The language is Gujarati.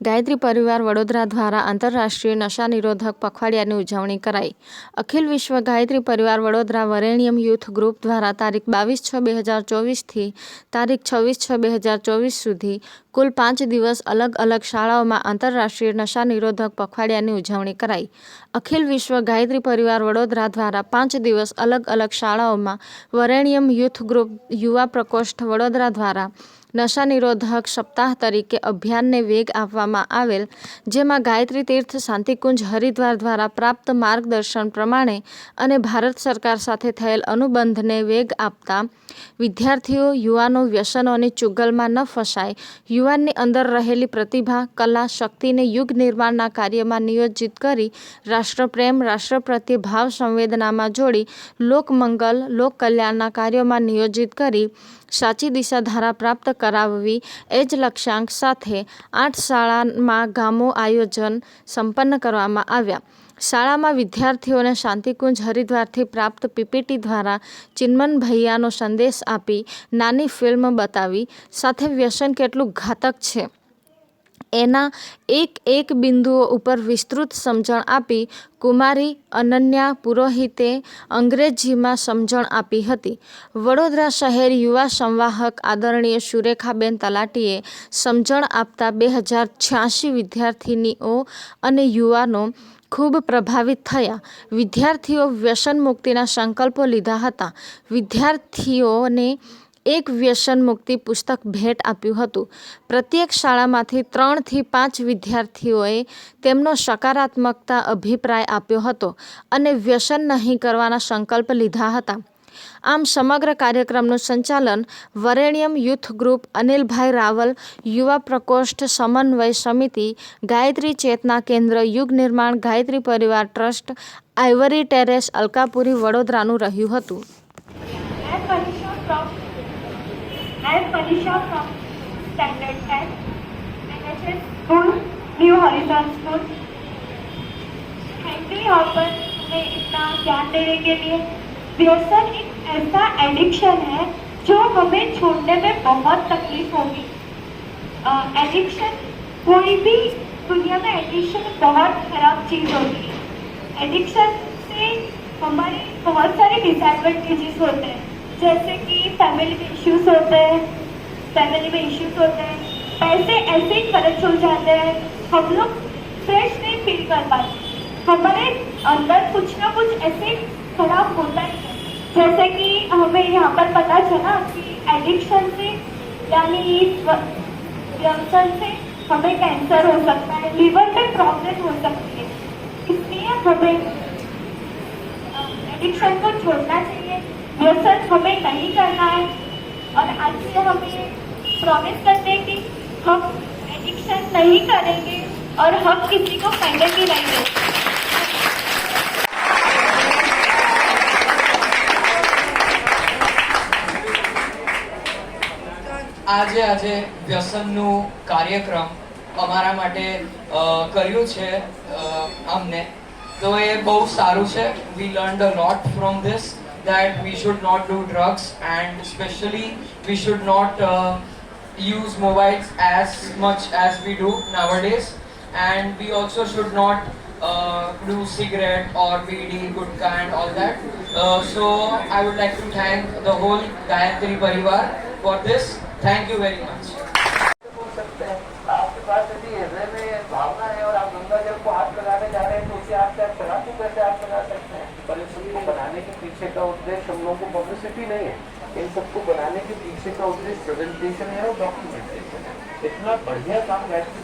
ગાયત્રી પરિવાર વડોદરા દ્વારા આંતરરાષ્ટ્રીય નશા નિરોધક પખવાડિયાની ઉજવણી કરાઈ. અખિલ વિશ્વ ગાયત્રી પરિવાર વડોદરા વરેણ્યમ યુથ ગ્રુપ દ્વારા તારીખ બાવીસ છ બે હજાર ચોવીસથી તારીખ છવ્વીસ છ બે હજાર ચોવીસ સુધી કુલ પાંચ દિવસ અલગ અલગ શાળાઓમાં આંતરરાષ્ટ્રીય નશા નિરોધક પખવાડિયાની ઉજવણી કરાઈ. અખિલ વિશ્વ ગાયત્રી પરિવાર વડોદરા દ્વારા પાંચ દિવસ અલગ અલગ શાળાઓમાં વરેણ્યમ યુથ ગ્રુપ યુવા પ્રકોષ્ઠ વડોદરા દ્વારા નશા નિરોધક સપ્તાહ તરીકે અભિયાનને વેગ આપવામાં આવેલ, જેમાં ગાયત્રી તીર્થ, શાંતિકુંજ, હરિદ્વાર દ્વારા પ્રાપ્ત માર્ગદર્શન પ્રમાણે અને ભારત સરકાર સાથે થયેલ અનુબંધને વેગ આપતા વિદ્યાર્થીઓ, યુવાનો વ્યસનોની ચુગલમાં ન ફસાય, યુવાનની અંદર રહેલી પ્રતિભા, કલા, શક્તિને યુગ નિર્માણના કાર્યમાં નિયોજિત કરી રાષ્ટ્રપ્રેમ રાષ્ટ્ર પ્રત્યે ભાવ સંવેદનામાં જોડી લોકમંગલ લોક કલ્યાણના કાર્યોમાં નિયોજિત કરી સાચી દિશા ધારા પ્રાપ્ત કરાવવી એ જ લક્ષ્યાંક સાથે આઠ શાળામાં ગામો આયોજન સંપન્ન કરવામાં આવ્યા. શાળામાં વિદ્યાર્થીઓને શાંતિકુંજ હરિદ્વારથી પ્રાપ્ત પીપીટી દ્વારા ચિન્મન ભૈયાનો સંદેશ આપી નાની ફિલ્મ બતાવી. સાથે વ્યસન કેટલું ઘાતક છે? એના એક એક બિંદુઓ ઉપર વિસ્તૃત સમજણ આપી કુમારી અનન્યા પુરોહિતે અંગ્રેજીમાં સમજણ આપી હતી. વડોદરા શહેર યુવા સંવાહક આદરણીય સુરેખાબેન તલાટીએ સમજણ આપતા બે હજાર છ્યાસી વિદ્યાર્થિનીઓ અને યુવાનો ખૂબ પ્રભાવિત થયા. વિદ્યાર્થીઓ વ્યસન મુક્તિના સંકલ્પો લીધા હતા. વિદ્યાર્થીઓને એક વ્યસન મુક્તિ પુસ્તક ભેટ આપ્યું હતું. પ્રત્યેક શાળામાંથી ત્રણથી પાંચ વિદ્યાર્થીઓએ તેમનો સકારાત્મકતા અભિપ્રાય આપ્યો હતો અને વ્યસન નહીં કરવાના સંકલ્પ લીધા હતા. આમ સમગ્ર કાર્યક્રમનું સંચાલન વરેણ્યમ યુથ ગ્રુપ અનિલભાઈ રાવલ, યુવા પ્રકોષ્ઠ સમન્વય સમિતિ, ગાયત્રી ચેતના કેન્દ્ર, યુગ નિર્માણ, Gayatri Parivar trust ivory terrace, Alkapuri, વડોદરાનું રહ્યું હતું. I am Manisha from Standard 10 NHS School New Horizon School. Thank you यहाँ पर हमें इतना ज्ञान देने के लिए। व्यसन एक ऐसा एडिक्शन है जो हमें छोड़ने में बहुत तकलीफ़ होगी। एडिक्शन कोई भी दुनिया में एडिक्शन बहुत खराब चीज़ होती है। एडिक्शन से हमारे बहुत सारे डिसएडवांटेजेस होते हैं। जैसे कि फैमिली में इश्यूज़ होते हैं फैमिली में इश्यूज़ होते हैं, पैसे ऐसे ही खर्च हो जाते हैं, हम लोग फ्रेश नहीं फील कर पाते। हमारे अंदर कुछ ना कुछ ऐसे खराब होता ही है। जैसे कि हमें यहाँ पर पता चला कि एडिक्शन से, यानी व्यसन से हमें कैंसर हो सकता है लीवर में प्रॉब्लम हो सकती है। इसलिए हमें एडिक्शन को छोड़ना चाहिए। व्यसन हमें नहीं करना है और आज से हम ये प्रॉमिस करते हैं कि हम एडिक्शन नहीं करेंगे और हम किसी को पहले भी नहीं देंगे આજે આજે વ્યસનનું કાર્યક્રમ અમારા માટે અ, કર્યું છે અ, અમને તો એ બહુ સારું છે we learn a lot from this that we should not do drugs and especially we should not uh, use mobiles as much as we do nowadays and we also should not uh, do cigarette or BD, gutka and all that. Uh, so I would like to thank the whole Gayatri Parivar for this. Thank you very much. बोल सकते हैं आपके पास यदि हृदय में भावना है और आप गंगा जल को हाथ लगाने जा रहे हैं तो उसे आप क्या शराब को कैसे हाथ पीछे का उद्देश्य हम लोगों को पब्लिसिटी नहीं है इन सबको बनाने के पीछे का उद्देश्य प्रेजेंटेशन है और डॉक्यूमेंटेशन है इतना बढ़िया काम गायत्री